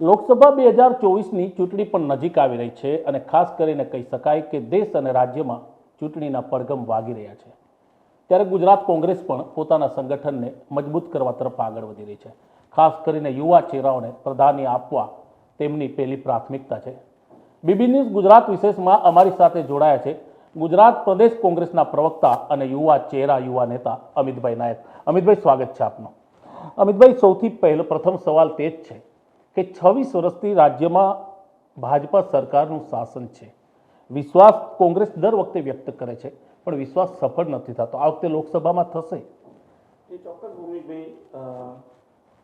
લોકસભા બે હજાર ચોવીસની ચૂંટણી પણ નજીક આવી રહી છે અને ખાસ કરીને કહી શકાય કે દેશ અને રાજ્યમાં ચૂંટણીના પડઘમ વાગી રહ્યા છે. ત્યારે ગુજરાત કોંગ્રેસ પણ પોતાના સંગઠનને મજબૂત કરવા તરફ આગળ વધી રહી છે. ખાસ કરીને યુવા ચહેરાઓને પ્રાધાન્ય આપવા તેમની પહેલી પ્રાથમિકતા છે. બીબી ન્યૂઝ ગુજરાત વિશેષમાં અમારી સાથે જોડાયા છે ગુજરાત પ્રદેશ કોંગ્રેસના પ્રવક્તા અને યુવા ચહેરા, યુવા નેતા અમિતભાઈ નાયક. અમિતભાઈ, સ્વાગત છે આપનું. અમિતભાઈ, સૌથી પહેલો, પ્રથમ સવાલ તે જ છે કે છવ્વીસ વર્ષથી રાજ્યમાં ભાજપા સરકારનું શાસન છે. વિશ્વાસ કોંગ્રેસ દર વખતે વ્યક્ત કરે છે, પણ વિશ્વાસ સફળ નથી થતો. આ વખતે લોકસભામાં થશે. એ ચોક્કસ ભૂમિકભાઈ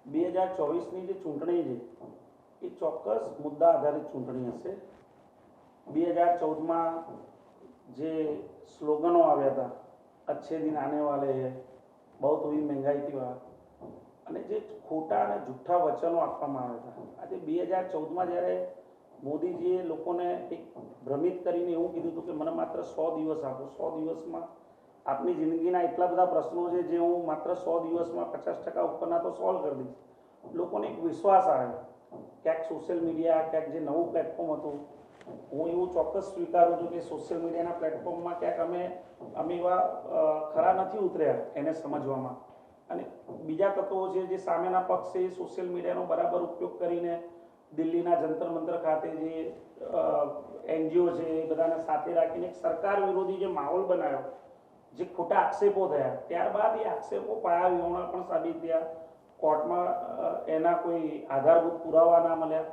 બે હજાર ચોવીસની જે ચૂંટણી છે, એ ચોક્કસ મુદ્દા આધારિત ચૂંટણી હશે. બે હજાર ચૌદમાં જે સ્લોગનો આવ્યા હતા અચ્છે દિન આને વાલે બહુ થોડી મહેંગાઈ થી વાત. અને જે ખોટા અને જુઠ્ઠા વચનો આપવામાં આવ્યા હતા આજે બે હજાર ચૌદમાં જ્યારે મોદીજીએ લોકોને એક ભ્રમિત કરીને એવું કીધું હતું કે મને માત્ર સો દિવસ આપો, સો દિવસમાં આપની જિંદગીના એટલા બધા પ્રશ્નો છે જે હું માત્ર સો દિવસમાં પચાસ ટકા ઉપરના તો સોલ્વ કરી દઈશ. લોકોને એક વિશ્વાસ આવ્યો ક્યાંક સોશિયલ મીડિયા ક્યાંક જે નવું પ્લેટફોર્મ હતું. હું એવું ચોક્કસ સ્વીકારું છું કે સોશિયલ મીડિયાના પ્લેટફોર્મમાં ક્યાંક અમે અમે એવા ખરા નથી ઉતર્યા એને સમજવામાં. અને બીજા તત્વો છે જે સામેના પક્ષ સોશિયલ મીડિયાનો બરાબર ઉપયોગ કરીને દિલ્હીના જંતર મંતર ખાતે જે એનજીઓ છે એ બધાને સાથે રાખીને એક સરકાર વિરોધી જે માહોલ બનાવ્યો, જે ખોટા આક્ષેપો થયા, ત્યારબાદ એ આક્ષેપો પાયા, વિહોણા પણ સાબિત થયા. કોર્ટમાં એના કોઈ આધારભૂત પુરાવા ના મળ્યા.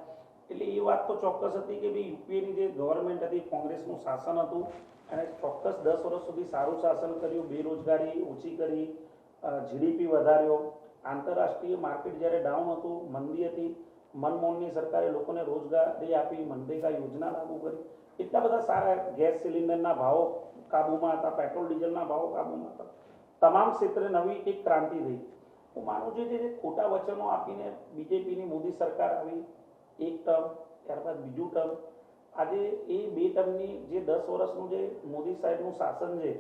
એટલે એ વાત તો ચોક્કસ હતી કે ભાઈ યુપીએની જે ગવર્મેન્ટ હતી, કોંગ્રેસનું શાસન હતું અને ચોક્કસ દસ વર્ષ સુધી સારું શાસન કર્યું, બેરોજગારી ઓછી કરી જીડીપી વધાર્યો. આંતરરાષ્ટ્રીય માર્કેટ જ્યારે ડાઉન હતું મંદી હતી મનમોહનની સરકારે લોકોને રોજગારી આપી, મનરેગા યોજના લાગુ કરી. એટલા બધા સારા ગેસ સિલિન્ડરના ભાવો કાબૂમાં હતા, પેટ્રોલ, ડીઝલના ભાવો કાબૂમાં હતા. તમામ ક્ષેત્રે નવી એક ક્રાંતિ થઈ. હું માનું છું જે ખોટા વચનો આપીને બીજેપીની મોદી સરકાર આવી, એક ટર્મ, ત્યારબાદ બીજું ટર્મ. આજે એ બે ટર્મની જે દસ વર્ષનું જે મોદી સાહેબનું શાસન છે,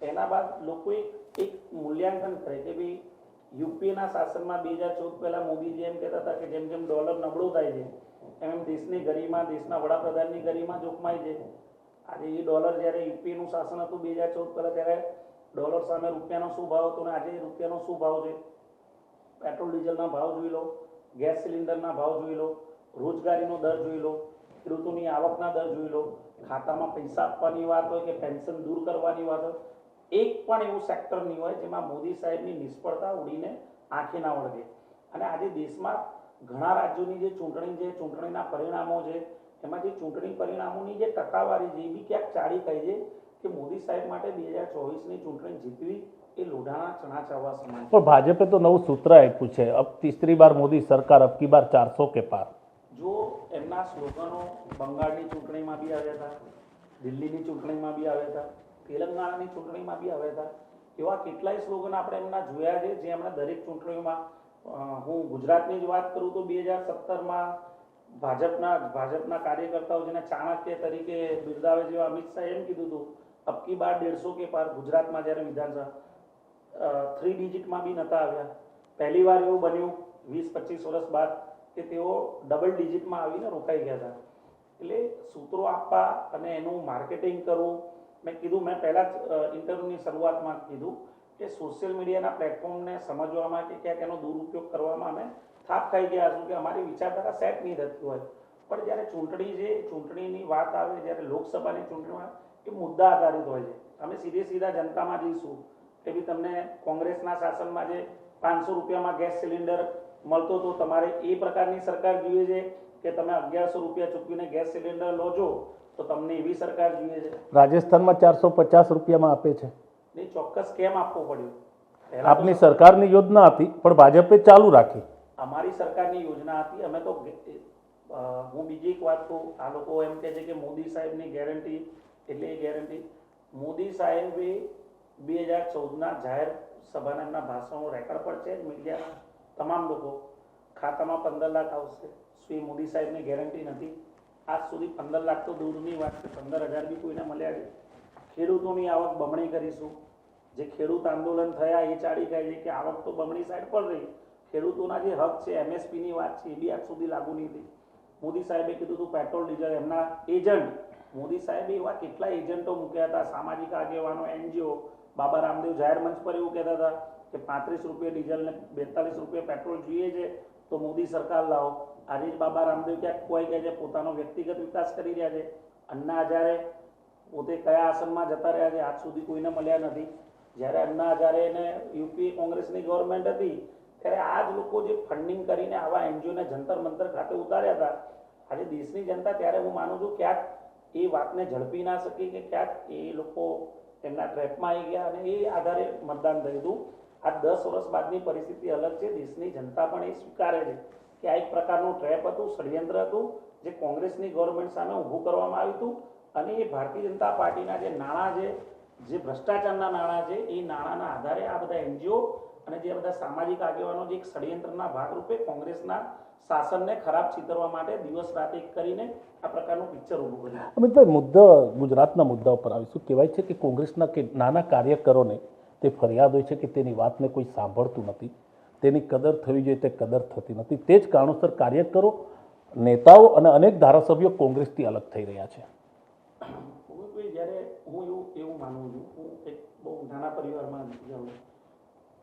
એના બાદ લોકોએ એક મૂલ્યાંકન કરે કે ભાઈ યુપીના શાસનમાં બે હજાર ચૌદ પહેલા મોદીજી એમ કહેતા હતા કે જેમ જેમ ડોલર નબળું થાય છે, એમ એમ દેશની ગરિમા, દેશના વડાપ્રધાનની ગરિમા જોખમાય છે. આજે એ ડોલર જ્યારે યુપીનું શાસન હતું બે હજાર ચૌદ પહેલાં, ત્યારે ડોલર સામે રૂપિયાનો શું ભાવ હતો અને આજે રૂપિયાનો શું ભાવ છે? પેટ્રોલ, ડીઝલના ભાવ જોઈ લો, ગેસ સિલિન્ડરના ભાવ જોઈ લો, રોજગારીનો દર જોઈ લો, ખેડૂતોની આવકના દર જોઈ લો, ખાતામાં પૈસા આપવાની વાત હોય કે પેન્શન દૂર કરવાની વાત હોય એક પણ એવું સેક્ટર નહીં હોય જેમાં મોદી સાહેબની નિષ્ફળતા ઉડીને આંખે ના વળગે. અને આજે દેશમાં ઘણા રાજ્યોની જે ચૂંટણી છે ચૂંટણીના પરિણામો છે એમાં જે ચૂંટણી પરિણામોની જે ટકાવારી છે એ બી ક્યાંક ચાળી કહી છે કે મોદી સાહેબ માટે બે હજાર ચોવીસની ચૂંટણી જીતવી એ લોઢાણા ચણા ચાવવા સમાન પણ ભાજપે તો નવું સૂત્ર આપ્યું છે અબ તીસરી બાર મોદી સરકાર અબ કી બાર ચારસો કે પાર. જો એમના સ્લોગનો બંગાળની ચૂંટણીમાં બી આવ્યા હતા દિલ્હીની ચૂંટણીમાં બી આવ્યા હતા તેલંગાણાની ચૂંટણીમાં બી આવ્યા હતા એવા કેટલાય સ્લોગન આપણે એમના જોયા છે, જે એમણે દરેક ચૂંટણીઓમાં હું ગુજરાતની જ વાત કરું તો બે હજાર સત્તરમાં ભાજપના ભાજપના કાર્યકર્તાઓ જેને ચાણક્ય તરીકે બિરદાવે જેવા અમિત શાહે એમ કીધું હતું અબકી બાર દેડસો કે પાર ગુજરાતમાં જ્યારે વિધાનસભા થ્રી ડિજિટમાં બી નતા આવ્યા. પહેલી વાર એવું બન્યું, વીસ, પચીસ વર્ષ બાદ, કે તેઓ ડબલ ડિજિટમાં આવીને રોકાઈ ગયા હતા. એટલે સૂત્રો આપવા અને એનું માર્કેટિંગ કરવું મેં કીધું, મેં પહેલાં જ ઇન્ટરવ્યૂની શરૂઆતમાં કીધું કે સોશિયલ મીડિયાના પ્લેટફોર્મને સમજવામાં કે ક્યાંક એનો દુરુપયોગ કરવામાં અમે થાપ ખાઈ ગયા છું કે અમારી વિચારધારા સેટ નહીં થતી હોય. પણ જ્યારે ચૂંટણી જે, ચૂંટણીની વાત આવે, જ્યારે લોકસભાની ચૂંટણીમાં એ મુદ્દા આધારિત હોય છે. અમે સીધે સીધા જનતામાં જઈશું કે બી તમને કોંગ્રેસના શાસનમાં જે પાંચસો રૂપિયામાં ગેસ સિલિન્ડર મળતો તો તમારે એ પ્રકારની સરકાર જોઈએ છે કે તમે અગિયારસો રૂપિયા ચૂકવીને ગેસ સિલિન્ડર લો છો તો તમને એવી સરકાર જોઈએ છે? રાજસ્થાનમાં ચારસો પચાસ રૂપિયામાં આપે છે. એ ચોક્કસ કેમ આપવો પડ્યો? આપની સરકારની યોજના હતી પણ ભાજપે ચાલુ રાખી. અમારી સરકારની યોજના હતી. અમે તો હું બીજી એક વાત કહું. આ લોકો એમ કહે છે કે મોદી સાહેબની ગેરંટી એટલે એ ગેરંટી. મોદી સાહેબે બે હજાર ચૌદના જાહેર સભાના એમના ભાષણો રેકોર્ડ પર છે મીડિયા તમામ લોકો ખાતામાં પંદર લાખ આવશે. શ્રી મોદી સાહેબની ગેરંટી નથી? આજ સુધી પંદર લાખ તો દૂરની વાત છે. પંદર હજાર બી કોઈને મળ્યા છે. ખેડૂતોની આવક બમણી કરીશું. જે ખેડૂત આંદોલન થયા એ ચાડી ગયા છે કે આવક તો બમણી સાઈડ પર રહી. ખેડૂતોના જે હક છે, એમએસપીની વાત છે, એ બી આજ સુધી લાગુ નહીં થઈ. મોદી સાહેબે કીધું હતું, પેટ્રોલ, ડીઝલ, એમના એજન્ટ. મોદી સાહેબે એવા કેટલા એજન્ટો મૂક્યા હતા? સામાજિક આગેવાનો, એનજીઓ. બાબા રામદેવ જાહેર મંચ પર એવું કહેતા હતા કે પાંત્રીસ રૂપિયા ડીઝલ ને બેતાલીસ રૂપિયા પેટ્રોલ જોઈએ છે, તો મોદી સરકાર લાવો. આજે બાબા રામદેવ ક્યાંક કોઈ કહે છે, પોતાનો વ્યક્તિગત વિકાસ કરી રહ્યા છે. અન્ના હજારે પોતે કયા આસનમાં જતા રહ્યા છે, આજ સુધી કોઈને મળ્યા નથી. જ્યારે અન્ના હજારે એને યુપી કોંગ્રેસની ગવર્મેન્ટ હતી, ત્યારે આ જ લોકો જે ફંડિંગ કરીને આવા એનજીઓને જંતર મંતર ખાતે ઉતાર્યા હતા. આજે દેશની જનતા ત્યારે હું માનું છું, ક્યાંક એ વાતને ઝડપી ના શકી કે ક્યાંક એ લોકો એમના ટ્રેપમાં આવી ગયા અને એ આધારે મતદાન થયું હતું. આ દસ વર્ષ બાદની પરિસ્થિતિ અલગ છે, દેશની જનતા પણ એ સ્વીકારે છે. કે આ એક પ્રકારનું ટ્રેપ હતું, ષડયંત્ર હતું, જે કોંગ્રેસની ગવર્મેન્ટ સામે ઊભું કરવામાં આવ્યું હતું. અને એ ભારતીય જનતા પાર્ટીના જે નાણાં છે, જે ભ્રષ્ટાચારના નાણાં છે, એ નાણાંના આધારે આ બધા એનજીઓ અને જે બધા સામાજિક આગેવાનો જે એક ષડયંત્રના ભાગરૂપે કોંગ્રેસના શાસનને ખરાબ ચિતરવા માટે દિવસ રાત એક કરીને આ પ્રકારનું પિક્ચર ઊભું કર્યું. અમિતભાઈ, મુદ્દા ગુજરાતના મુદ્દા ઉપર આવીશું. કહેવાય છે કે કોંગ્રેસના કે નાના કાર્યકરોને તે ફરિયાદ હોય છે કે તેની વાતને કોઈ સાંભળતું નથી. તેની કદર થવી જોઈએ તે કદર થતી નથી. તે જ કારણોસર કાર્યકરો નેતાઓ અને અનેક ધારાસભ્યો કોંગ્રેસથી અલગ થઈ રહ્યા છે. જ્યારે હું એવું એવું માનું છું હું એક બહુ નાના પરિવારમાં જાઉં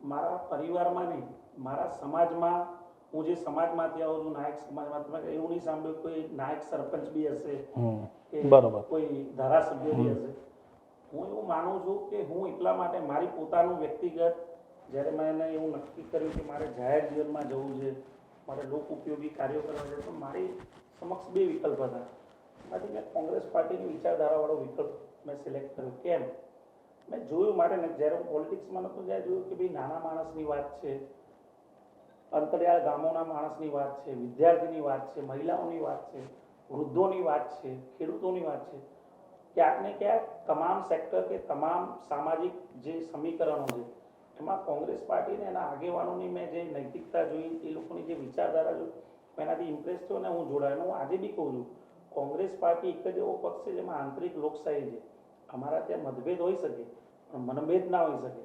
મારા પરિવારમાં નહીં મારા સમાજમાં હું જે સમાજમાંથી આવું છું નાયક સમાજમાં એવું નહીં સાંભળ્યું કોઈ નાયક સરપંચ બી હશે બરોબર. કોઈ ધારાસભ્ય બી હશે. હું એવું માનું છું કે હું એટલા માટે મારી પોતાનું વ્યક્તિગત જ્યારે મેં એને એવું નક્કી કર્યું કે મારે જાહેર જીવનમાં જવું છે, મારે લોક ઉપયોગી કાર્યો કરવા છે, તો મારી સમક્ષ બે વિકલ્પ હતા. એમાંથી મેં કોંગ્રેસ પાર્ટીની વિચારધારાવાળો વિકલ્પ મેં સિલેક્ટ કર્યો. કેમ? મેં જોયું મારે જ્યારે હું પોલિટિક્સમાં નહોતો, ત્યારે જોયું કે ભાઈ નાના માણસની વાત છે, અંતરિયાળ ગામોના માણસની વાત છે, વિદ્યાર્થીની વાત છે, મહિલાઓની વાત છે, વૃદ્ધોની વાત છે, ખેડૂતોની વાત છે. ક્યાંક ને ક્યાંક તમામ સેક્ટર કે તમામ સામાજિક જે સમીકરણો છે એમાં કોંગ્રેસ પાર્ટીને એના આગેવાનોની મેં જે નૈતિકતા જોઈ, એ લોકોની જે વિચારધારા જોઈ એનાથી ઇમ્પ્રેસ થયો ને હું જોડાયો. હું આજે બી કહું છું, કોંગ્રેસ પાર્ટી એક જ એવો પક્ષ છે જેમાં આંતરિક લોકશાહી છે. અમારા ત્યાં મતભેદ હોઈ શકે, પણ મનભેદ ના હોઈ શકે.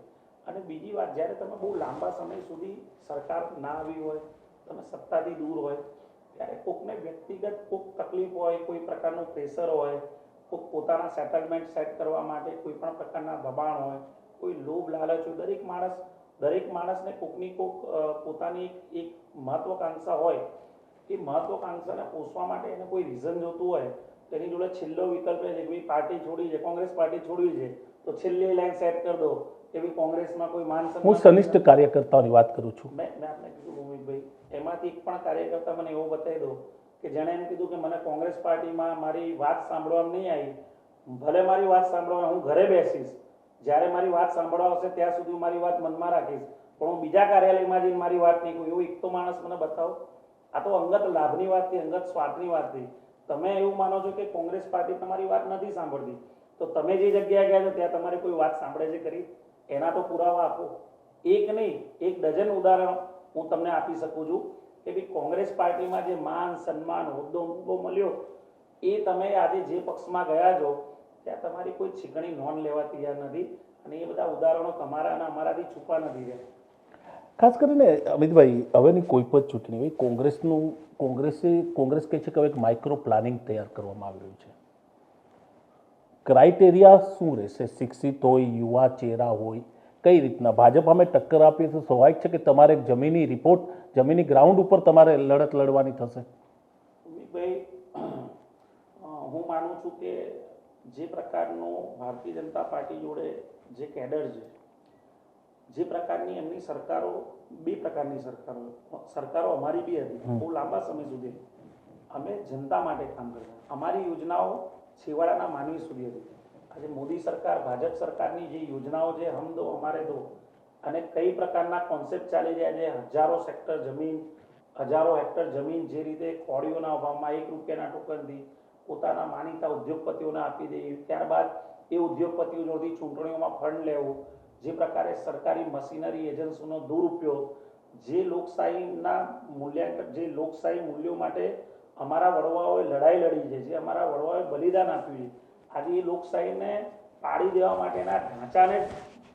અને બીજી વાત, જ્યારે તમે બહુ લાંબા સમય સુધી સરકાર ના આવી હોય, તમે સત્તાથી દૂર હોય, ત્યારે કોકને વ્યક્તિગત કોક તકલીફ હોય, કોઈ પ્રકારનું પ્રેશર હોય, કોક પોતાના સેટલમેન્ટ સેટ કરવા માટે કોઈ પણ પ્રકારના દબાણ હોય કોઈ લોભ લાલચો દરેક માણસ દરેક માણસને કોકની કોક પોતાની એક- મહત્વકાંક્ષા હોય એ મહત્વકાંક્ષાને પોષવા માટે એને કોઈ રીઝન જોતું હોય તો એની જોડે છેલ્લો વિકલ્પ એ છે કે પાર્ટી છોડી છે કોંગ્રેસ પાર્ટી છોડવી છે તો છેલ્લી લાઈન સેટ કરી દો એવી કોંગ્રેસમાં કોઈ માન હું સનિષ્ઠ કાર્યકર્તાઓની વાત કરું છું. મેં મેં આપને કીધું ભૂમિકભાઈ એમાંથી એક પણ કાર્યકર્તા મને એવો બતાવી દો કે જેણે એમ કીધું કે મને કોંગ્રેસ પાર્ટીમાં મારી વાત સાંભળવામાં નહીં આવી ભલે મારી વાત સાંભળવા હું ઘરે બેસીશ જ્યારે મારી વાત સાંભળવા આવશે, ત્યાં સુધી હું મારી વાત મનમાં રાખીશ. પણ હું બીજા કાર્યાલયમાં જઈને મારી વાત નહીં કહું એવું એક તો માણસ મને બતાવો. આ તો અંગત લાભની વાત થઈ, અંગત સ્વાર્થની વાત થઈ. તમે એવું માનો છો કે કોંગ્રેસ પાર્ટી તમારી વાત નથી સાંભળતી? તો તમે જે જગ્યાએ ગયા છો, ત્યાં તમારી કોઈ વાત સાંભળે છે કરી એના તો પુરાવા આપો. એક નહીં, એક ડઝન ઉદાહરણ હું તમને આપી શકું છું કે ભાઈ કોંગ્રેસ પાર્ટીમાં જે માન, સન્માન હોદ્દો મળ્યો, એ તમે આજે જે પક્ષમાં ગયા છો ત્યાં તમારી કોઈ છીકણી નોંધ લેવા તૈયાર નથી અને એ બધા ઉદાહરણો તમારા અને અમારાથી છુપા નથી રહ્યા. ખાસ કરીને અમિતભાઈ હવેની કોઈ પણ ચૂંટણી હોય કોંગ્રેસનું કોંગ્રેસે કોંગ્રેસ કહે છે કે હવે એક માઇક્રો પ્લાનિંગ તૈયાર કરવામાં આવી રહ્યું છે. ક્રાઇટેરિયા શું રહેશે? શિક્ષિત હોય યુવા ચહેરા હોય કઈ રીતના? ભાજપ અમે ટક્કર આપીએ તો સ્વાભાવિક છે કે તમારે જમીની રિપોર્ટ જમીની ગ્રાઉન્ડ ઉપર તમારે લડત લડવાની થશે. હું માનું છું કે જે પ્રકારનો ભારતીય જનતા પાર્ટી જોડે જે કેડર છે જે પ્રકારની એમની સરકારો બે પ્રકારની સરકારો સરકારો અમારી બી હતી બહુ લાંબા સમય સુધી. અમે જનતા માટે કામ કરતા અમારી યોજનાઓ છેવાડાના માનવી સુધી હતી. આજે મોદી સરકાર ભાજપ સરકારની જે યોજનાઓ છે હમ દો અમારે દો અને કઈ પ્રકારના કોન્સેપ્ટ ચાલી રહ્યા છે હજારો સેક્ટર જમીન હજારો હેક્ટર જમીન જે રીતે કોળીઓના અભાવમાં એક રૂપિયાના ટોકનથી પોતાના માનીતા ઉદ્યોગપતિઓને આપી દે ત્યારબાદ એ ઉદ્યોગપતિઓ જોડેથી ચૂંટણીઓમાં ફંડ લેવું, જે પ્રકારે સરકારી મશીનરી એજન્સીનો દુરુપયોગ, જે લોકશાહીના મૂલ્યાંકન, જે લોકશાહી મૂલ્યો માટે અમારા વડવાઓએ લડાઈ લડી છે, જે અમારા વડવાઓએ બલિદાન આપ્યું છે. આજે એ લોકશાહીને પાડી દેવા માટેના ઢાંચાને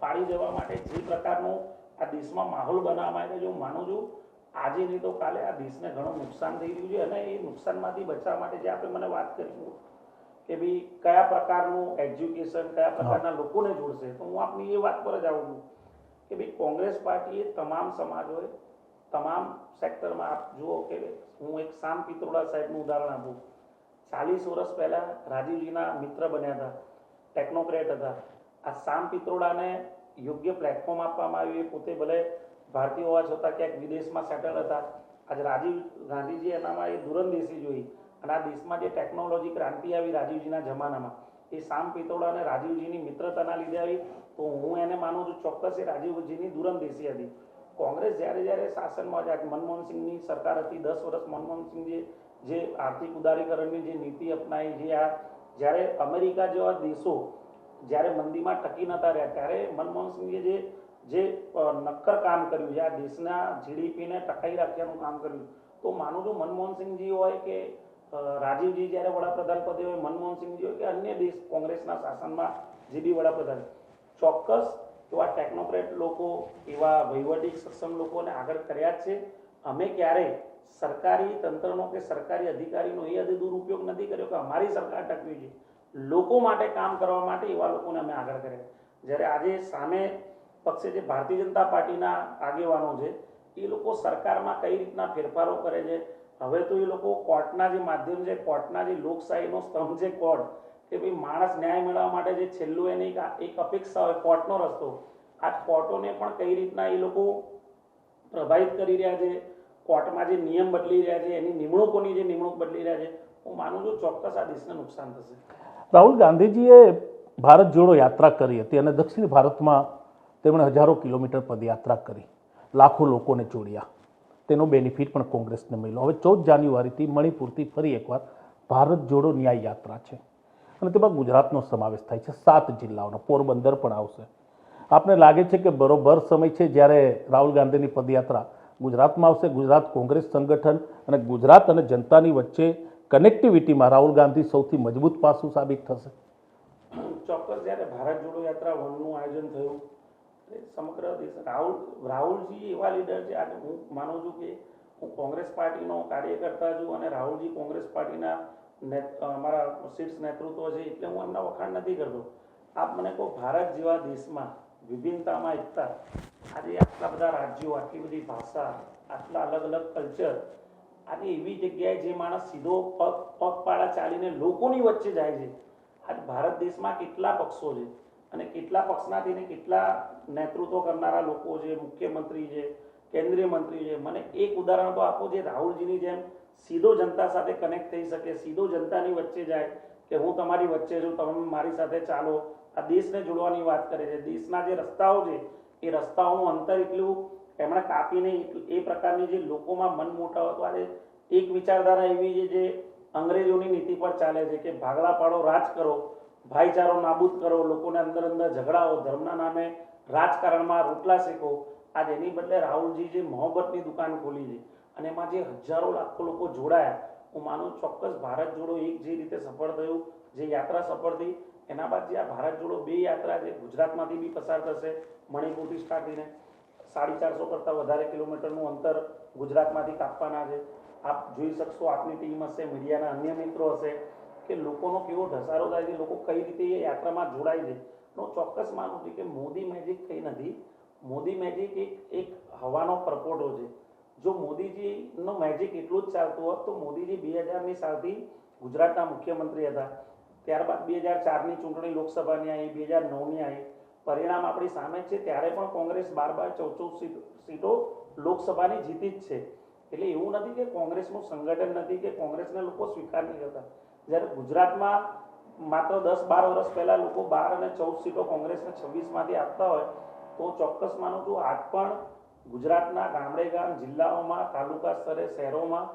પાડી દેવા માટે જે પ્રકારનું આ દેશમાં માહોલ બનાવવા માટે જો માનું છું આજે નહીં તો કાલે આ દેશને ઘણું નુકસાન થઈ રહ્યું છે અને એ નુકસાનમાંથી બચવા માટે જે આપણે મને વાત કરી કે ભાઈ કયા પ્રકારનું એજ્યુકેશન કયા પ્રકારના લોકોને જોડશે તો હું આપની એ વાત પર જ આવું છું કે ભાઈ કોંગ્રેસ પાર્ટીએ તમામ સમાજોએ તમામ સેક્ટરમાં આપ જુઓ કે હું એક સામ પિત્રોડા સાહેબનું ઉદાહરણ આપું ચાલીસ વર્ષ પહેલા રાજીવજીના મિત્ર બન્યા હતા ટેકનોક્રેટ હતા આ સામ પિત્રોડાને યોગ્ય પ્લેટફોર્મ આપવામાં આવ્યું એ પોતે ભલે ભારતીય હોવા છતાં ક્યાંક વિદેશમાં સેટલ હતા. આજે રાજીવ ગાંધીજી એનામાં એ દૂરંદેશી જોઈ અને આ દેશમાં જે ટેકનોલોજી ક્રાંતિ આવી રાજીવજીના જમાનામાં, એ સામ પિતોડા અને રાજીવજીની મિત્રતાના લીધે આવી. તો હું એને માનું છું ચોક્કસ એ રાજીવજીની દૂરંદેશી હતી. કોંગ્રેસ જ્યારે જ્યારે શાસનમાં આજે મનમોહનસિંહની સરકાર હતી, દસ વર્ષ મનમોહનસિંહ જે જે આર્થિક ઉદારીકરણની જે નીતિ અપનાવી જે આ જ્યારે અમેરિકા જેવા દેશો જ્યારે મંદીમાં ટકી નતા રહ્યા, ત્યારે મનમોહનસિંહે જે જે નક્કર કામ કર્યું છે. આ દેશના જીડીપીને ટકાઈ રાખવાનું કામ કર્યું તો માનું છું મનમોહનસિંહજી હોય કે રાજીવજી જ્યારે વડાપ્રધાન પદે હોય, મનમોહનસિંહજી હોય કે અન્ય દેશ કોંગ્રેસના શાસનમાં જે બી વડાપ્રધાન. ચોક્કસ એવા ટેકનોક્રેટ લોકો, એવા વહીવટી સક્ષમ લોકોને આગળ કર્યા જ છે. અમે ક્યારેય સરકારી તંત્રનો કે સરકારી અધિકારીનો એ હદે દુરુપયોગ નથી કર્યો કે અમારી સરકાર ટકવી છે લોકો માટે કામ કરવા માટે એવા લોકોને અમે આગળ કર્યા. જ્યારે આજે સામે પક્ષે જે ભારતીય જનતા પાર્ટીના આગેવાનો છે, એ લોકો સરકારમાં કઈ રીતના ફેરફારો કરે છે? હવે તો એ લોકો કોર્ટના જે માધ્યમ છે, કોર્ટના જે લોકશાહીનો સ્તંભ છે, કોર્ટ, કે ભાઈ માણસ ન્યાય મેળવવા માટે જે છેલ્લું એની એક- અપેક્ષા હોય, કોર્ટનો રસ્તો. આ કોર્ટોને પણ કઈ રીતના એ લોકો પ્રભાવિત કરી રહ્યા છે? કોર્ટમાં જે નિયમ બદલી રહ્યા છે, એની નિમણૂકોની જે નિમણૂક બદલી રહ્યા છે? હું માનું છું ચોક્કસ આ દેશને નુકસાન થશે. રાહુલ ગાંધીજીએ ભારત જોડો યાત્રા કરી હતી અને દક્ષિણ ભારતમાં તેમણે હજારો કિલોમીટર પદયાત્રા કરી. લાખો લોકોને જોડ્યા. તેનો બેનિફિટ પણ કોંગ્રેસને મળ્યો. હવે ચૌદ જાન્યુઆરીથી મણિપુરથી ફરી એકવાર ભારત જોડો ન્યાય યાત્રા છે. અને તેમાં ગુજરાતનો સમાવેશ થાય છે. સાત જિલ્લાઓનો પોરબંદર પણ આવશે. આપને લાગે છે કે બરોબર સમય છે જ્યારે રાહુલ ગાંધીની પદયાત્રા? ગુજરાતમાં આવશે. ગુજરાત કોંગ્રેસ સંગઠન અને ગુજરાત અને જનતાની વચ્ચે કનેક્ટિવિટીમાં રાહુલ ગાંધી સૌથી મજબૂત પાસું સાબિત થશે. ચોક્કસ. જ્યારે ભારત જોડો યાત્રા વનનું આયોજન થયું સમગ્ર દેશ. રાહુલ રાહુલજી એવા લીડર છે, આજે હું માનું છું કે હું કોંગ્રેસ પાર્ટીનો કાર્યકર્તા છું અને રાહુલજી કોંગ્રેસ પાર્ટીના અમારા શીર્ષ નેતૃત્વ છે, એટલે હું એમના વખાણ નથી કરતો. આપ મને કહો, ભારત જેવા દેશમાં વિભિન્નતામાં એકતા, આજે આટલા બધા રાજ્યો, આટલી બધી ભાષા, આટલા અલગ અલગ કલ્ચર, આજે એવી જગ્યાએ જે માણસ સીધો પગ, પગપાળા ચાલીને લોકોની વચ્ચે જાય છે. આજ ભારત દેશમાં કેટલા પક્ષો છે? અને કેટલા પક્ષનાથી કેટલા નેતૃત્વ કરનારા લોકો છે, મુખ્યમંત્રી છે, કેન્દ્રીય મંત્રી છે. મને એક ઉદાહરણ તો આપો જે રાહુલજીની જેમ સીધો જનતા સાથે કનેક્ટ થઈ શકે, સીધો જનતાની વચ્ચે જાય કે હું તમારી વચ્ચે છું, તમે મારી સાથે ચાલો. આ દેશને જોડવાની વાત કરે છે. દેશના જે રસ્તાઓ છે, એ રસ્તાઓનું અંતર એટલું એમણે કાપીને એ પ્રકારની જે લોકોમાં મન મોટા હતો આજે એક વિચારધારા એવી છે જે અંગ્રેજોની નીતિ પર ચાલે છે કે ભાગલા પાડો, રાજ કરો. ભાઈચારો નાબૂદ કરો, લોકોને અંદર અંદર ઝઘડાઓ, ધર્મના નામે રાજકારણમાં રોટલા શેકો. આજ એની બદલે રાહુલજી જે મોહબ્બતની દુકાન ખોલી છે અને એમાં જે હજારો લાખો લોકો જોડાયા, હું માનું ચોક્કસ ભારત જોડો એક જે રીતે સફળ થયું, જે યાત્રા સફળ થઈ, એના બાદ જે આ ભારત જોડો બે યાત્રા જે ગુજરાતમાંથી બી પસાર થશે, મણિપુરથી સ્ટાર્ટ સાડી ચારસો કરતાં વધારે કિલોમીટરનું અંતર ગુજરાતમાંથી કાપવાના છે. આપ જોઈ શકશો, આપની ટીમ હશે મીડિયાના અન્ય મિત્રો હશે. કે લોકોનો કેવો ધસારો થાય છે લોકો કઈ રીતે એ યાત્રામાં જોડાય છે? હું ચોક્કસ માનું છું કે મોદી મેજિક કઈ નથી. મોદી મેજિક એક એક હવાનો પરપોટો છે. જો મોદીજીનો મેજિક એટલું જ ચાલતું હોત, તો મોદીજી બે હજારની સાલથી ગુજરાતના મુખ્યમંત્રી હતા. ત્યારબાદ બે હજાર ચારની ચૂંટણી લોકસભાની આવી, બે હજાર નવની આવી. પરિણામ આપણી સામે છે, ત્યારે પણ કોંગ્રેસ બાર બાર ચૌદ ચૌદ સીટ- સીટો લોકસભાની જીતી જ છે. એટલે એવું નથી કે કોંગ્રેસનું સંગઠન નથી, કે કોંગ્રેસને લોકો સ્વીકાર નહીં કરતા. જ્યારે ગુજરાતમાં માત્ર દસ બાર વર્ષ પહેલા લોકો બાર અને ચૌદ સીટો કોંગ્રેસને છવ્વીસમાંથી આપતા હોય, તો ચોક્કસ માનું છું આજ પણ ગુજરાતના ગામડે ગામ, જિલ્લાઓમાં, તાલુકા સ્તરે, શહેરોમાં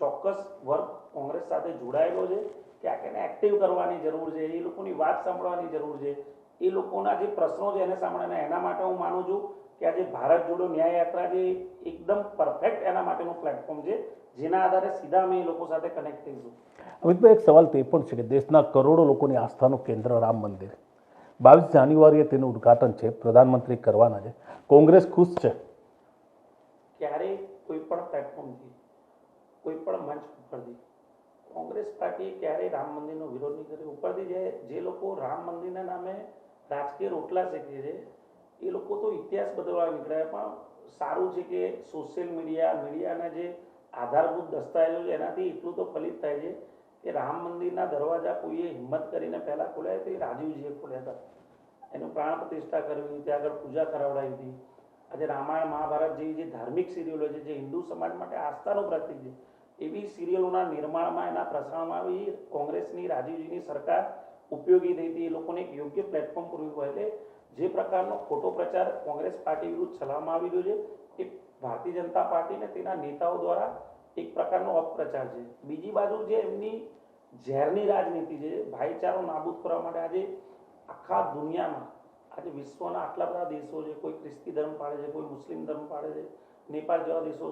ચોક્કસ વર્ગ કોંગ્રેસ સાથે જોડાયેલો છે ક્યાંક એને એક્ટિવ કરવાની જરૂર છે, એ લોકોની વાત સાંભળવાની જરૂર છે. એ લોકોના જે પ્રશ્નો છે એને સાંભળવાના એના માટે હું માનું છું કે આજે ભારત જોડો ન્યાય યાત્રા જે એકદમ પરફેક્ટ એના માટેનું પ્લેટફોર્મ છે. જેના આધારે સીધા અમે એ લોકો સાથે કનેક્ટ થઈશું. અમિતભાઈ એક સવાલ તે પણ છે કે દેશના કરોડો લોકોની આસ્થાનું કેન્દ્ર રામ મંદિર. બાવીસ જાન્યુઆરીએ તેનું ઉદ્ઘાટન છે પ્રધાનમંત્રી કરવાના છે. કોંગ્રેસ ખુશ છે? ક્યારેય કોઈ પણ પ્લેટફોર્મથી કોઈ પણ મંચ ઉપરથી. કોંગ્રેસ પાર્ટીએ ક્યારેય રામ મંદિરનો વિરોધ નહીં કર્યો. ઉપરથી જે જે લોકો રામ મંદિરના નામે રાજકીય રોટલા શેકે છે એ લોકો તો ઇતિહાસ બદલવા નીકળ્યા પણ સારું છે કે સોશિયલ મીડિયા મીડિયાના જે આધારભૂત દસ્તાવેજો એનાથી એટલું તો ફલિત થાય છે કે રામ મંદિરના દરવાજા કોઈએ હિંમત કરીને પહેલા ખોલ્યા તો એ રાજીવજીએ ખોલ્યા હતા. એનું પ્રાણ પ્રતિષ્ઠા કરવી, ત્યાં આગળ પૂજા કરાવડાવી હતી. આજે રામાયણ મહાભારત જેવી જે ધાર્મિક સિરિયલો છે, જે હિન્દુ સમાજ માટે આસ્થાનું પ્રતિક છે, એવી સિરિયલોના નિર્માણમાં, એના પ્રસારણમાં બી કોંગ્રેસની, રાજીવજીની સરકાર ઉપયોગી થઈ હતી. એ લોકોને એક યોગ્ય પ્લેટફોર્મ પૂરું એટલે જે પ્રકારનો ખોટો પ્રચાર કોંગ્રેસ પાર્ટી વિરુદ્ધ ચલાવવામાં આવી રહ્યો છે, એ ભારતીય જનતા પાર્ટી અને તેના નેતાઓ દ્વારા એક પ્રકારનો અપપ્રચાર છે. બીજી બાજુ જે એમની ઝેરની રાજનીતિ છે, ભાઈચારો નાબૂદ કરવા માટે આજે આખા દુનિયામાં, આજે વિશ્વના આટલા બધા દેશો છે, કોઈ ખ્રિસ્તી ધર્મ પાળે છે, કોઈ મુસ્લિમ ધર્મ પાળે છે, નેપાળ જેવા દેશો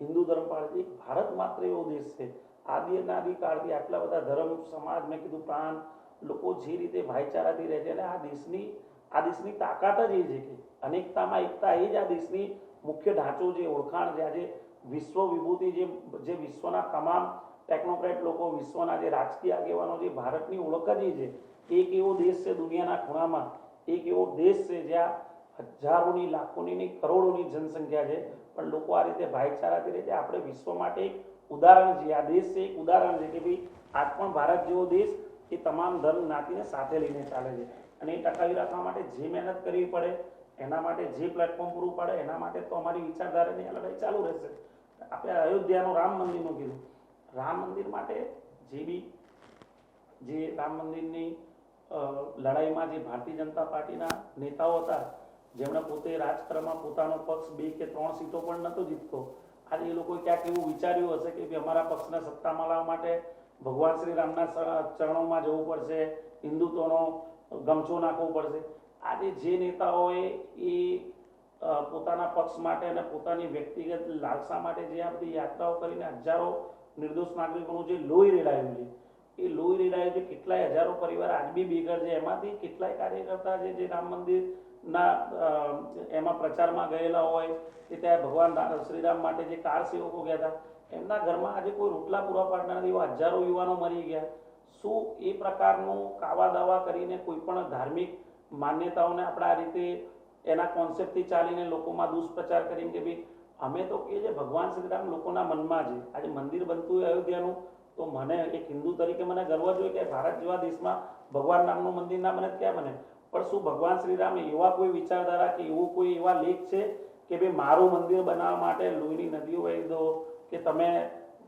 હિન્દુ ધર્મ પાળે છે. ભારત માત્ર એવો દેશ છે. આદિ અનાદિ કાળથી આટલા બધા ધર્મ, સમાજ, મેં કીધું પ્રાણ, લોકો જે રીતે ભાઈચારાથી રહે છે અને આ દેશની આ દેશની તાકાત જ એ છે કે અનેકતામાં એકતા એ જ આ દેશની મુખ્ય ઢાંચો જે ઓળખાણ છે આજે વિશ્વ વિભૂતિ જે જે વિશ્વના તમામ ટેકનોક્રેટ લોકો, વિશ્વના જે રાજકીય આગેવાનો જે ભારતની ઓળખ જ છે એક એવો દેશ છે દુનિયાના ખૂણામાં, એક એવો દેશ છે જ્યાં હજારોની લાખોની નહીં કરોડોની જનસંખ્યા છે, પણ લોકો આ રીતે ભાઈચારાથી રીતે આપણે વિશ્વ માટે એક ઉદાહરણ છે, આ દેશ છે એક ઉદાહરણ છે કે ભાઈ આજ પણ ભારત જેવો દેશ એ તમામ ધર્મ જ્ઞાતિને સાથે લઈને ચાલે છે. અને એ ટકાવી રાખવા માટે જે મહેનત કરવી પડે એના માટે જે પ્લેટફોર્મ પૂરું પડે એના માટે તો અમારી વિચારધારાની લડાઈ ચાલુ રહેશે. આપણે અયોધ્યાનું રામ મંદિરનું કીધું. રામ મંદિર માટે જે બી, જે રામ મંદિરની લડાઈમાં જે ભારતીય જનતા પાર્ટીના નેતાઓ હતા, જેમણે પોતે રાજકારણમાં પોતાનો પક્ષ બે કે ત્રણ સીટો પણ નહોતો જીતતો, આજે એ લોકોએ ક્યાંક એવું વિચાર્યું હશે કે ભાઈ અમારા પક્ષને સત્તામાં લાવવા માટે ભગવાન શ્રી રામના ચરણોમાં જવું પડશે, હિન્દુત્વનો ગમછો નાખવો પડશે. આજે જે નેતાઓએ એ પોતાના પક્ષ માટે અને પોતાની વ્યક્તિગત લાલસા માટે જે આ બધી યાત્રાઓ કરીને હજારો નિર્દોષ નાગરિકોનું જે લોહી રેડાયું છે, એ લોહી રેડાયું છે, કેટલાય હજારો પરિવાર આજ બી બેઘર છે, એમાંથી કેટલાય કાર્યકર્તા છે, જે રામ મંદિરના ના એમાં પ્રચારમાં ગયેલા હોય, કે ત્યાં ભગવાન શ્રીરામ માટે જે કાર સેવકો ગયા હતા, એમના ઘરમાં આજે કોઈ રોટલા પૂરા પાડનાર નથી, એવા હજારો યુવાનો મરી ગયા. શું એ પ્રકારનું કાવા દાવા કરીને કોઈ પણ ધાર્મિક માન્યતાઓને આપણે આ રીતે એના કોન્સેપ્ટથી ચાલીને લોકોમાં દુષ્પ્રચાર કરીને કે ભાઈ, અમે તો કહીએ છીએ ભગવાન શ્રીરામ લોકોના મનમાં છે. આજે મંદિર બનતું હોય અયોધ્યાનું, તો મને એક હિન્દુ તરીકે મને ગર્વ જોઈએ કે ભારત જેવા દેશમાં ભગવાન નામનું મંદિર ના બને ક્યાં બને? પણ શું ભગવાન શ્રીરામ એવા કોઈ વિચારધારા કે એવું કોઈ એવા લેખ છે કે ભાઈ, મારું મંદિર બનાવવા માટે લોહીની નદીઓ વહી દો, કે તમે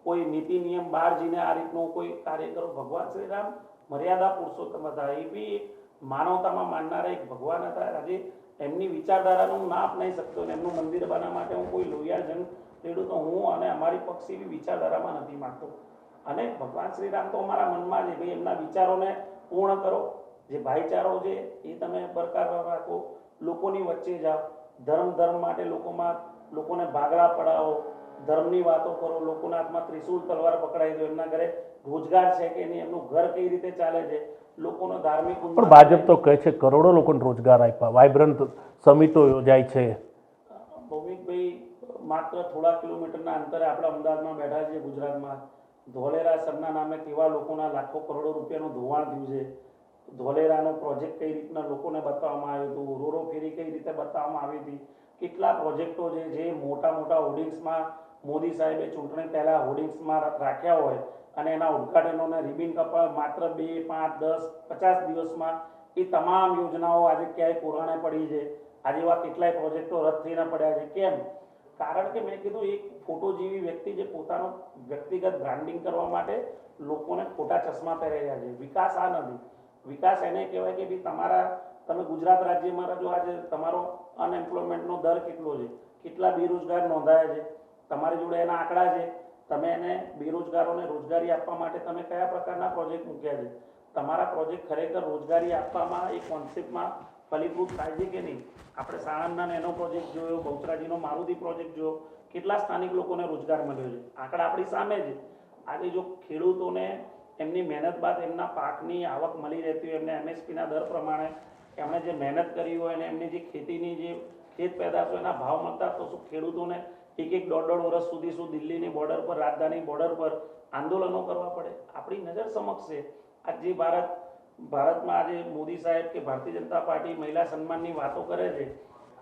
કોઈ નીતિ નિયમ બહાર જઈને આ રીતનું કોઈ કાર્ય કરો? ભગવાન શ્રીરામ મર્યાદા પુરુષોત્તમ હતા. એ બી એક માનવતામાં માનનારા એક ભગવાન હતા. આજે એમની વિચારધારાનું હું ના અપનાવી શકતો અને એમનું મંદિર બનાવવા માટે હું કોઈ લોહિયા જંગ તેડું તો હું અને અમારી પક્ષ એવી વિચારધારામાં નથી માગતો અને ભગવાન શ્રી રામ તો અમારા મનમાં છે, ભાઈ, એમના વિચારોને પૂર્ણ કરો. જે ભાઈચારો છે એ તમે બરકરાર રાખો. લોકોની વચ્ચે જાઓ. ધર્મ ધર્મ માટે લોકોમાં લોકોને ભાગલા પડાવો. ધર્મની વાતો કરો. લોકોના હાથમાં ત્રિશુલ તલવાર પકડાઈ દો એમના ઘરે. રોજગાર છે કે નહીં? એમનું ઘર કઈ રીતે ચાલે છે? લોકોનો ધાર્મિક પણ ભાજપ તો કહે છે કરોડો લોકોને રોજગાર આપ્યા. વાઇબ્રન્ટ સમિટો યોજાય છે. ભૌમિકભાઈ માત્ર થોડા કિલોમીટરના અંતરે આપણે અમદાવાદમાં બેઠા છીએ ગુજરાતમાં. ધોલેરા સરના નામે કેવા લોકોના લાખો કરોડો રૂપિયાનું ધોવાણ થયું છે. ધોલેરાનો પ્રોજેક્ટ કઈ રીતના લોકોને બતાવવામાં આવ્યું હતું? રોરો ફેરી કઈ રીતે બતાવવામાં આવી હતી? કેટલા પ્રોજેક્ટો છે જે મોટા મોટા હોર્ડિંગ્સમાં મોદી સાહેબે ચૂંટણી પહેલાં હોર્ડિંગ્સમાં રાખ્યા હોય? અને એના ઉદઘાટનોને રિબિન કપાય માત્ર બે, પાંચ, દસ, પચાસ દિવસમાં એ તમામ યોજનાઓ આજે ક્યાંય પુરાણે પડી છે. આજે એવા કેટલાય પ્રોજેક્ટો રદ થઈને પડ્યા છે. કેમ? કારણ કે મેં કીધું, એક ફોટો જેવી વ્યક્તિ જે પોતાનો વ્યક્તિગત બ્રાન્ડિંગ કરવા માટે લોકોને ખોટા ચશ્મા પહેરી રહ્યા છે. વિકાસ આ નથી. વિકાસ એને કહેવાય કે ભાઈ તમારા, તમે ગુજરાત રાજ્યમાં જો આજે તમારો અનએમ્પ્લોયમેન્ટનો દર કેટલો છે? કેટલા બેરોજગાર નોંધાયા છે? તમારી જોડે એના આંકડા છે? તમે એને બેરોજગારોને રોજગારી આપવા માટે તમે કયા પ્રકારના પ્રોજેક્ટ મૂક્યા છે? તમારા પ્રોજેક્ટ ખરેખર રોજગારી આપવામાં એ કોન્સેપ્ટમાં ફલીભૂત થાય છે કે નહીં? આપણે સાણંદના એનો પ્રોજેક્ટ જોયો, બહુચરાજીનો મારુતિ પ્રોજેક્ટ જોયો. કેટલા સ્થાનિક લોકોને રોજગાર મળ્યો છે? આંકડા આપણી સામે છે. આજે જો ખેડૂતોને એમની મહેનત બાદ એમના પાકની આવક મળી રહેતી હોય, એમને એમએસપીના દર પ્રમાણે એમણે જે મહેનત કરી હોય અને એમની જે ખેતીની જે ખેત પેદાશો એના ભાવ મળતા તો શું ખેડૂતોને એક એક દોઢ દોઢ વર્ષ સુધી શું દિલ્હીની બોર્ડર પર રાજધાની બોર્ડર પર આંદોલનો કરવા પડે? આપણી નજર સમક્ષ છે. આજ જે ભારત ભારતમાં આજે મોદી સાહેબ કે ભારતીય જનતા પાર્ટી મહિલા સન્માનની વાતો કરે છે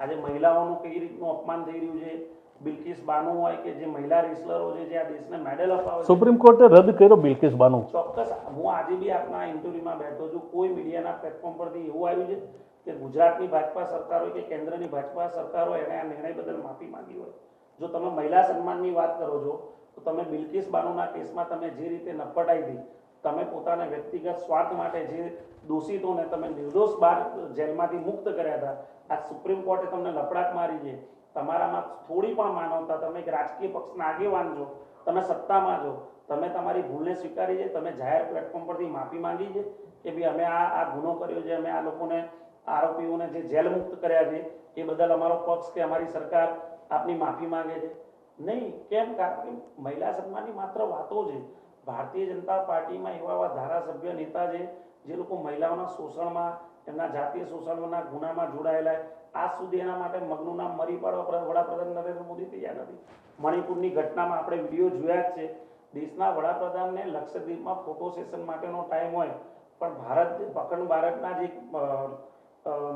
આજે મહિલાઓનું કઈ રીતનું અપમાન થઈ રહ્યું છે? બિલકિસ બાનુ હોય કે જે મહિલા રેસલરો છે જે આ દેશને મેડલ અપાવે સુપ્રીમ કોર્ટે રદ કર્યો બિલકિસ બાનુ. ચોક્કસ. હું આજે બી આપના ઇન્ટરવ્યુમાં બેઠો છું. કોઈ મીડિયાના પ્લેટફોર્મ પરથી એવું આવ્યું છે કે ગુજરાતની ભાજપા સરકાર હોય કે કેન્દ્રની ભાજપા સરકાર હોય એને આ નિર્ણય બદલ માફી માંગી હોય. જો તમે મહિલા સન્માનની વાત કરો છો, તો તમે બિલકિસ બાનુના કેસમાં તમે જે રીતે નપટાઈ તમે પોતાના વ્યક્તિગત સ્વાર્થ માટે જે દોષિતોને તમે નિર્દોષ બહાર જેલમાંથી મુક્ત કર્યા હતા, આ સુપ્રીમ કોર્ટે તમને લપડાક મારી છે. તમારામાં થોડી પણ માનવતા, તમે એક રાજકીય પક્ષના આગેવાન છો, તમે સત્તામાં છો, તમે તમારી ભૂલને સ્વીકારી છે, તમે જાહેર પ્લેટફોર્મ પરથી માફી માંગી છે કે ભાઈ અમે આ આ ગુનો કર્યો છે, અમે આ લોકોને, આરોપીઓને જે જેલ મુક્ત કર્યા છે, એ બદલ અમારો પક્ષ કે અમારી સરકાર આપની માફી માંગે છે? નહીં, કેમ? કારણ કે મહિલા સન્માનની માત્ર વાતો છે. ભારતીય જનતા પાર્ટીમાં એવા એવા ધારાસભ્ય, નેતા છે, જે લોકો મહિલાઓના શોષણમાં એમના જાતીય શોષણના ગુનામાં જોડાયેલા આજ સુધી એના માટે મગનું નામ મરી પાડવા વડાપ્રધાન નરેન્દ્ર મોદી તૈયાર નથી. મણિપુરની ઘટનામાં આપણે વીડિયો જોયા જ છે. દેશના વડાપ્રધાનને લક્ષદ્વીપમાં ફોટો સેશન માટેનો ટાઈમ હોય. પણ ભારત પખંડ ભારતના જે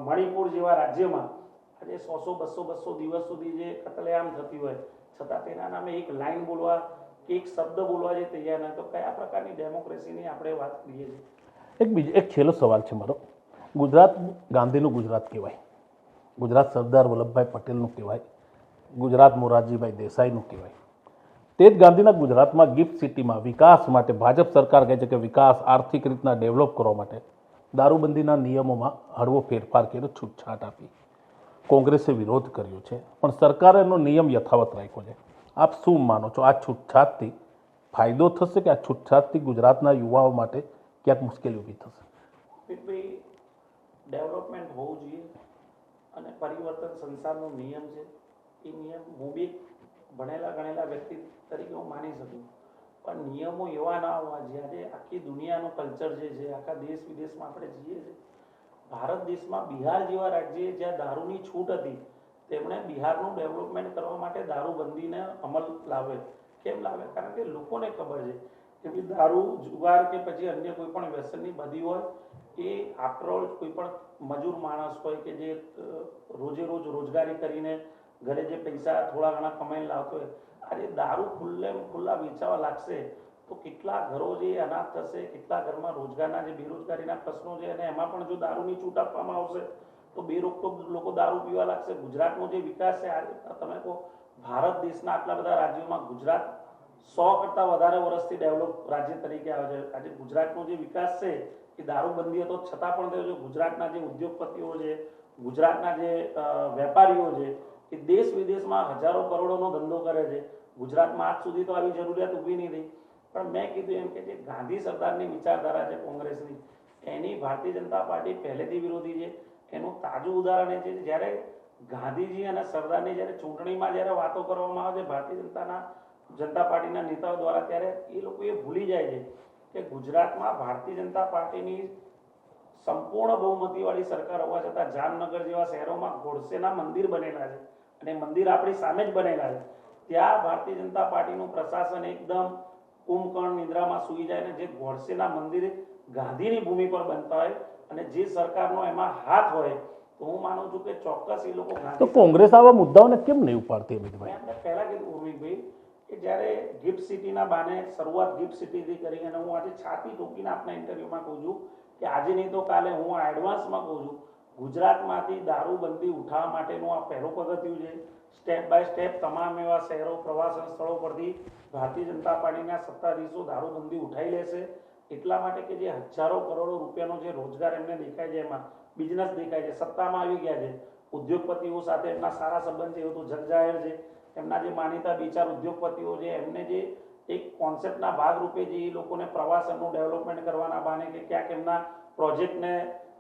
મણિપુર જેવા રાજ્યમાં આજે સો સો, બસો બસો દિવસ સુધી જે કતલેઆમ થતી હોય, છતાં તેના નામે એક લાઈન બોલવા કે એક શબ્દ બોલવા જે તૈયાર નથી તો કયા પ્રકારની ડેમોક્રેસીની આપણે વાત કરીએ છીએ? એક બીજો, એક છેલ્લો સવાલ છે મારો. ગુજરાત, ગાંધીનું ગુજરાત કહેવાય. ગુજરાત સરદાર વલ્લભભાઈ પટેલનું કહેવાય. ગુજરાત મોરારજીભાઈ દેસાઈનું કહેવાય. તે જ ગાંધીના ગુજરાતમાં ગિફ્ટ સિટીમાં વિકાસ માટે ભાજપ સરકાર કહે છે કે વિકાસ આર્થિક રીતના ડેવલપ કરવા માટે દારૂબંધીના નિયમોમાં હળવો ફેરફાર કર્યો, છૂટછાટ આપી. કોંગ્રેસે વિરોધ કર્યો છે. પણ સરકારે એનો નિયમ યથાવત રાખ્યો છે. આપ શું માનો છો? આ છૂટછાટથી ફાયદો થશે કે આ છૂટછાટથી ગુજરાતના યુવાઓ માટે ક્યાંક મુશ્કેલી ઊભી થશે? ડેવલપમેન્ટ હોવું જોઈએ અને પરિવર્તન સંસારનો નિયમ છે. એ નિયમ હું બી ભણેલા ગણેલા વ્યક્તિ તરીકે હું માની શકું. પણ નિયમો એવા ના હોવા જ્યારે આખી દુનિયાનું કલ્ચર જે છે, આખા દેશ વિદેશમાં આપણે જઈએ છીએ. ભારત દેશમાં બિહાર જેવા રાજ્યે જ્યાં દારૂની છૂટ હતી, તેમણે બિહારનું ડેવલપમેન્ટ કરવા માટે દારૂબંધીને અમલ લાવે. કેમ લાવે? કારણ કે લોકોને ખબર છે કે દારૂ, જુગાર કે પછી અન્ય કોઈ પણ વ્યસનની બધી હોય, એ આફ્ટરઓલ કોઈ પણ મજૂર માણસ હોય કે જે રોજે રોજ રોજગારી કરીને ઘરે જે પૈસા થોડા ઘણા કમાઈને લાવતો હોય, આજે દારૂ ખુલ્લે ખુલ્લા વેચાવા લાગશે. તો કેટલા ઘરો જે અનાથ થશે, કેટલા ઘરમાં રોજગારના જે બેરોજગારીના પ્રશ્નો છે અને એમાં પણ જો દારૂની છૂટ આપવામાં આવશે, તો બેરોકટોક લોકો દારૂ પીવા લાગશે. ગુજરાતનો જે વિકાસ છે આજે તમે કહો, ભારત દેશના આટલા બધા રાજ્યોમાં ગુજરાત સો કરતાં વધારે વર્ષથી ડેવલપ રાજ્ય તરીકે આવે છે. આજે ગુજરાતનો જે વિકાસ છે, એ દારૂબંધી હતો છતાં પણ તે છે. ગુજરાતના જે ઉદ્યોગપતિઓ છે, ગુજરાતના જે વેપારીઓ છે, એ દેશ વિદેશમાં હજારો કરોડોનો ધંધો કરે છે. ગુજરાતમાં આજ સુધી તો આવી જરૂરિયાત ઊભી નહીં થઈ. પણ મેં કીધું એમ કે જે ગાંધી સરદારની વિચારધારા છે કોંગ્રેસની, એની ભારતીય જનતા પાર્ટી પહેલેથી વિરોધી છે. એનું તાજું ઉદાહરણ એ છે જ્યારે ગાંધીજી અને સરદારની જ્યારે ચૂંટણીમાં જ્યારે વાતો કરવામાં આવે છે, ભારતીય જનતાના, જનતા પાર્ટીના નેતાઓ દ્વારા, ત્યારે એ લોકો એ ભૂલી જાય છે કે ગુજરાતમાં ભારતીય જનતા પાર્ટીની સંપૂર્ણ બહુમતીવાળી સરકાર હોવા છતાં જામનગર જેવા શહેરોમાં ગોડસેના મંદિર બનેલા છે. અને મંદિર આપણી સામે જ બનેલા છે. ત્યાં ભારતીય જનતા પાર્ટીનું પ્રશાસન એકદમ કુંભકર્ણ નિંદ્રામાં સૂઈ જાય ને જે ગોડસેના મંદિર ગાંધીની ભૂમિ પર બનતા હોય અને જે સરકારનો એમાં હાથ હોય તો હું માનું છું કે ચોક્કસ એ લોકો તો કોંગ્રેસ આવા મુદ્દાઓને કેમ નહીં ઉપાડતી મેં અમિતભાઈ આપણે પહેલા કીધું ઉર્મિકભાઈ કે જ્યારે ગિફ્ટ સિટીના બાને શરૂઆત ગિફ્ટ સિટીથી કરી અને હું આજે છાતી ટોકીને આપના ઇન્ટરવ્યુમાં કહું છું કે આજે નહીં તો કાલે હું એડવાન્સમાં કહું છું. ગુજરાતમાંથી દારૂબંધી ઉઠાવવા માટેનું આ પહેલું પગથિયું છે. સ્ટેપ બાય સ્ટેપ તમામ એવા શહેરો, પ્રવાસન સ્થળો પરથી ભારતીય જનતા પાર્ટીના સત્તાધીશો દારૂબંધી ઉઠાઈ લેશે. એટલા માટે કે જે હજારો કરોડો રૂપિયાનો જે રોજગાર એમને દેખાય છે, એમાં બિઝનેસ દેખાય છે, સત્તામાં આવી ગયા છે. ઉદ્યોગપતિઓ સાથે એમના સારા સંબંધ છે એવું તો જગજાહેર છે. એમના જે માનીતા વિચાર ઉદ્યોગપતિઓ છે, એમને જે એક કોન્સેપ્ટના ભાગરૂપે જે એ લોકોને પ્રવાસનનું ડેવલપમેન્ટ કરવાના બહાને કે ક્યાંક એમના પ્રોજેક્ટને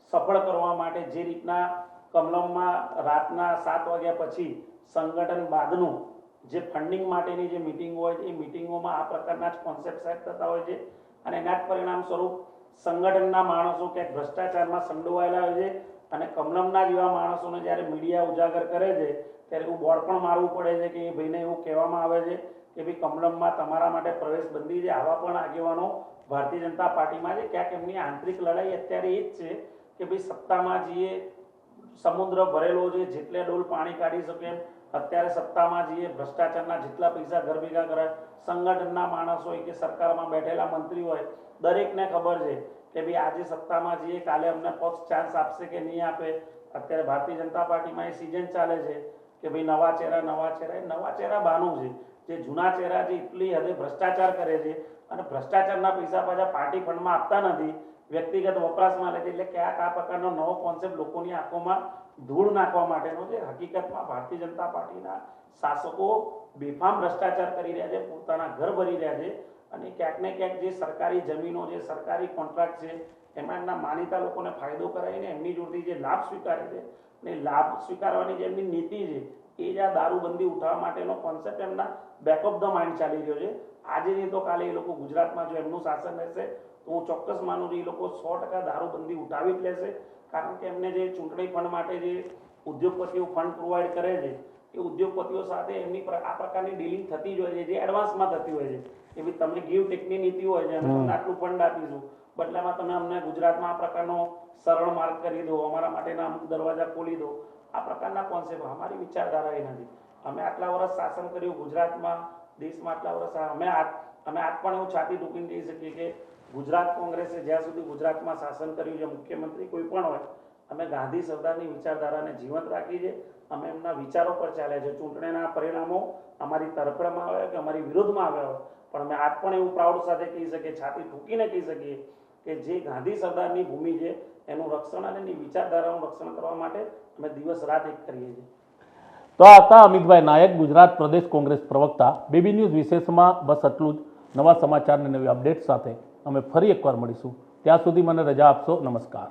સફળ કરવા માટે જે રીતના કમલમમાં રાતના સાત વાગ્યા પછી સંગઠન બાદનું જે ફંડિંગ માટેની જે મિટિંગ હોય એ મિટિંગોમાં આ પ્રકારના જ કોન્સેપ્ટ સેટ થતા હોય છે. અને એના જ પરિણામ સ્વરૂપ સંગઠનના માણસો ક્યાંક ભ્રષ્ટાચારમાં સંડોવાયેલા હોય છે અને કમલમના જેવા માણસોને જ્યારે મીડિયા ઉજાગર કરે છે, ત્યારે એવું બોર્ડ પણ મારવું પડે છે કે એ ભાઈને એવું કહેવામાં આવે છે કે ભાઈ, કમલમમાં તમારા માટે પ્રવેશ બંધી છે. આવા પણ આગેવાનો ભારતીય જનતા પાર્ટીમાં છે. ક્યાંક એમની આંતરિક લડાઈ અત્યારે એ જ છે કે ભાઈ સત્તામાં જઈએ, સમુદ્ર ભરેલો છે, જેટલે ડોલ પાણી કાઢી શકે, અત્યારે સત્તામાં જઈએ, ભ્રષ્ટાચારના જેટલા પૈસા ઘર ભેગા કરાય, સંગઠનના માણસ હોય કે સરકારમાં બેઠેલા મંત્રી હોય, દરેકને ખબર છે કે ભાઈ આજે સત્તામાં જઈએ, કાલે અમને પક્ષ ચાન્સ આપશે કે નહીં આપે. અત્યારે ભારતીય જનતા પાર્ટીમાં એ સિઝન ચાલે છે કે ભાઈ નવા ચહેરા નવા ચહેરા નવા ચહેરા બાનું છે. જે જૂના ચહેરા જે એટલી હદે ભ્રષ્ટાચાર કરે છે અને ભ્રષ્ટાચારના પૈસા પાછા પાર્ટી ફંડમાં આપતા નથી વ્યક્તિગત વપરાશમાં લે છે, એટલે ક્યાંક આ પ્રકારનો નવો કોન્સેપ્ટ લોકોની આંખોમાં ધૂળ નાખવા માટેનો છે. હકીકતમાં ભારતીય જનતા પાર્ટીના શાસકો બેફામ ભ્રષ્ટાચાર કરી રહ્યા છે, પોતાના ઘર ભરી રહ્યા છે અને ક્યાંક ને ક્યાંક જે સરકારી જમીનો છે, સરકારી કોન્ટ્રાક્ટ છે, એમાં એમના માનીતા લોકોને ફાયદો કરાવીને એમની જોડેથી જે લાભ સ્વીકારે છે અને લાભ સ્વીકારવાની જે એમની નીતિ છે, એ જ આ દારૂબંધી ઉઠાવવા માટેનો કોન્સેપ્ટ એમના બેક ઓફ ધ માઇન્ડ ચાલી રહ્યો છે. આજે નહીં તો કાલે એ લોકો ગુજરાતમાં જો એમનું શાસન રહેશે તો હું ચોક્કસ માનું છું એ લોકો સો ટકા દારૂબંધી ઉઠાવી જ લેશે. કારણ કે એમને જે ચૂંટણી ફંડ માટે જે ઉદ્યોગપતિઓ ફંડ પ્રોવાઈડ કરે છે એ ઉદ્યોગપતિઓ સાથે એમની આ પ્રકારની ડીલિંગ થતી જ હોય છે જે એડવાન્સમાં થતી હોય છે. એવી તમને તમે ગીવ ટેકની નીતિ હોય છે અમે તમને આટલું ફંડ આપીશું. બદલામાં તમે અમને ગુજરાતમાં આ પ્રકારનો સરળ માર્ગ કરી દો અમારા માટેના અમુક દરવાજા ખોલી દો. આ પ્રકારના કોન્સેપ્ટ અમારી વિચારધારા એ નથી. અમે આટલા વર્ષ શાસન કર્યું ગુજરાતમાં દેશમાં આટલા વર્ષ આ- અમે અમે આજ પણ એવું છાતી ટૂંકીને કહી શકીએ કે ગુજરાત કોંગ્રેસે જ્યાં સુધી ગુજરાતમાં શાસન કર્યું છે, મુખ્યમંત્રી કોઈ પણ હોય, અમે ગાંધી સરદારની વિચારધારાને જીવંત રાખી છે, અમે એમના વિચારો પર ચાલ્યા છે. ચૂંટણીના પરિણામો અમારી તરફેણમાં આવ્યા કે અમારી વિરોધમાં આવ્યા હોય. પણ અમે આજ પણ એવું પ્રાઉડ સાથે કહી શકીએ, છાતી ઠૂકીને કહી શકીએ કે જે ગાંધી સરદારની ભૂમિ છે, એનું રક્ષણ અને એની વિચારધારાનું રક્ષણ કરવા માટે અમે દિવસ રાત એક કરીએ છીએ. તો આ હતા અમિતભાઈ નાયક, ગુજરાત પ્રદેશ કોંગ્રેસ પ્રવક્તા. બીબી ન્યૂઝ વિશેષમાં બસ આટલું જ. નવા સમાચાર અને નવી અપડેટ સાથે અમે ફરી એકવાર મળીશું. ત્યાં સુધી મને રજા આપશો. નમસ્કાર.